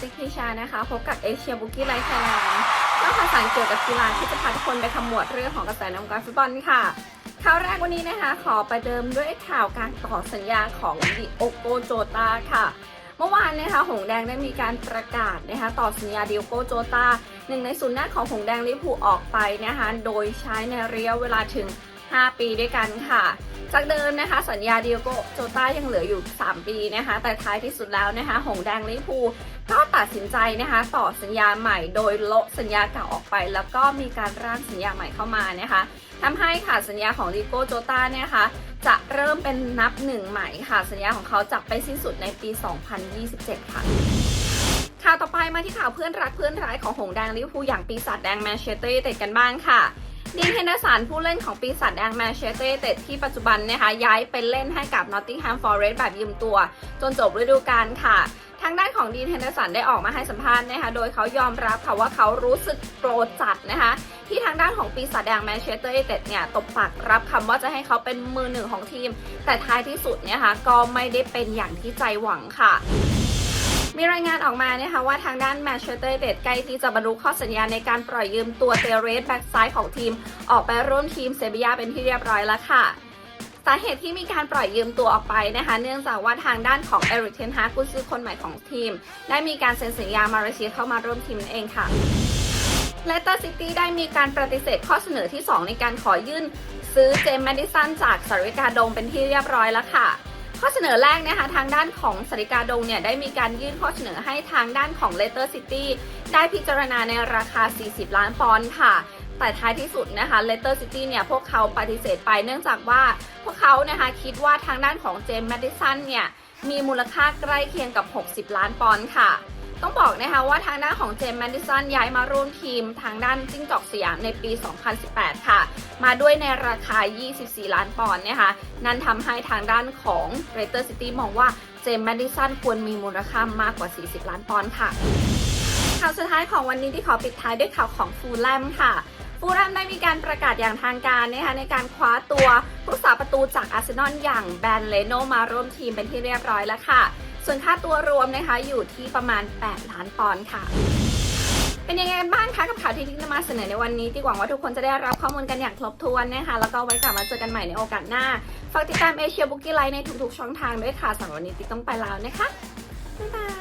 ติ๊กพิชานะคะ พบกับเอเชียบุกี้ไลท์ไทยแลนด์เล่าข่าวสารเกี่ยวกับกีฬาที่จะพาทุกคนไปขมวดเรื่องของกระแสนวงการฟุตบอลค่ะข่าวแรกวันนี้นะคะ ขอประเดิมด้วยข่าวการต่อสัญญาของดิโอโกโจตาค่ะ เมื่อวานนะคะ หงแดงได้มีการประกาศนะคะ ต่อสัญญาดิโอโกโจตาหนึ่งในศูนย์หน้าของหงแดงลิพูออกไปนะคะ โดยใช้ในระยะเวลาถึง 5 ปีด้วยกันค่ะ จากเดิมนะคะ สัญญาดิโอโกโจต้ายังเหลืออยู่ 3 ปีนะคะ แต่ท้ายที่สุดแล้วนะคะ หงแดงลิพูก็ตัดสินใจนะคะต่อสัญญาใหม่โดยโละสัญญาเก่าออกไป แล้วก็มีการร่างสัญญาใหม่เข้ามานะคะทำให้ค่ะสัญญาของดิโกโจต้าเนี่ยนะคะจะเริ่มเป็นนับหนึ่งใหม่ค่ะ สัญญาของเขาจะไปสิ้นสุดในปี 2027 ค่ะข่าวต่อไปมาที่ข่าวเพื่อนรักเพื่อนร้ายของหงแดงลิเวอร์พูลอย่างปีศาจแดงแมนเชสเตอร์ยูไนเต็ดกันบ้างค่ะ ดีนเฮนเดอร์สันผู้เล่นของปีศาจแดงแมนเชสเตอร์เต็ดที่ปัจจุบันนะคะย้ายไปเล่นให้กับนอตติงแฮมฟอร์เรสต์แบบยืมตัว จนจบฤดูกาลค่ะ ทางด้านของดีนเฮนเดอร์สันได้ออกมาให้สัมภาษณ์นะคะโดยเขายอมรับค่ะว่าเขารู้สึกโกรธจัดนะคะที่ทางด้านของปีศาจแดงแมนเชสเตอร์ยูไนเต็ดเนี่ยตบปากรับคำว่าจะให้เขาเป็นมือหนึ่งของทีม แต่ท้ายที่สุดเนี่ยค่ะก็ไม่ได้เป็นอย่างที่ใจหวังค่ะ มีรายงานออกมานะคะว่าทางด้านแมนเชสเตอร์ยูไนเต็ดใกล้ที่จะบรรลุข้อสัญญาในการปล่อยยืมตัวเตเรสแบ็กซ้ายของทีม ออกไปร่วมทีมเซบียาเป็นที่เรียบร้อยแล้วค่ะสาเหตุที่มีการปล่อยยืมตัวออกไปนะคะ เนื่องจากว่าทางด้านของเอริกเทนฮาร์กุซือคนใหม่ของทีม ได้มีการเซ็นสัญญามาเลเซียเข้ามาร่วมทีมนั่นเองค่ะเลสเตอร์ซิตี้ได้มีการปฏิเสธข้อเสนอที่ 2 ในการขอยื่น ซื้อเจมส์แมดิสันจากสาริกาดงเป็นที่เรียบร้อยแล้วค่ะ ข้อเสนอแรกนะคะทางด้านของสริกาดงเนี่ยได้มีการยื่นข้อเสนอให้ทางด้านของเลเตอร์ซิตี้ได้พิจารณาในราคา 40 ล้านปอนด์ค่ะ แต่ท้ายที่สุดนะคะเลเตอร์ซิตี้เนี่ยพวกเขาปฏิเสธไปเนื่องจากว่าพวกเขานะคะคิดว่าทางด้านของเจมส์แมดิสันเนี่ยมีมูลค่าใกล้เคียงกับ 60 ล้านปอนด์ค่ะ ต้องบอกนะคะว่าทางด้านของเจมส์แมดิสันย้ายมาร่วมทีมทางด้านจิ้งจอกสยามในปี 2018 ค่ะ มาด้วยในราคา 24 ล้านปอนด์นะคะ นั่นทำให้ทางด้านของเรเตอร์ซิตี้มองว่าเจมส์แมดิสันควรมีมูลค่ามากกว่า 40 ล้านปอนด์ค่ะ ข่าวสุดท้ายของวันนี้ที่ขอปิดท้ายด้วยข่าวของฟูลแลมค่ะฟูลแลมได้มีการประกาศอย่างทางการนะคะในการคว้าตัวผู้รักษาประตูจากอาร์เซนอลอย่างแบนเลโนมาร่วมทีมเป็นที่เรียบร้อยแล้วค่ะ ส่วนค่าตัวรวมนะคะอยู่ที่ประมาณ 8 ล้านปอนด์ค่ะ เป็นยังไงบ้างคะกับข่าวที่ทิ้งนำมาเสนอในวันนี้ที่หวังว่าทุกคนจะได้รับข้อมูลกันอย่างครบถ้วนนะคะ แล้วก็ไว้กลับมาเจอกันใหม่ในโอกาสหน้า ฝากติดตามเอเชียบุกี้ไลน์ในทุกๆช่องทางด้วยค่ะสำหรับวันนี้ติ๊กต้องไปแล้วนะคะ บ๊ายบาย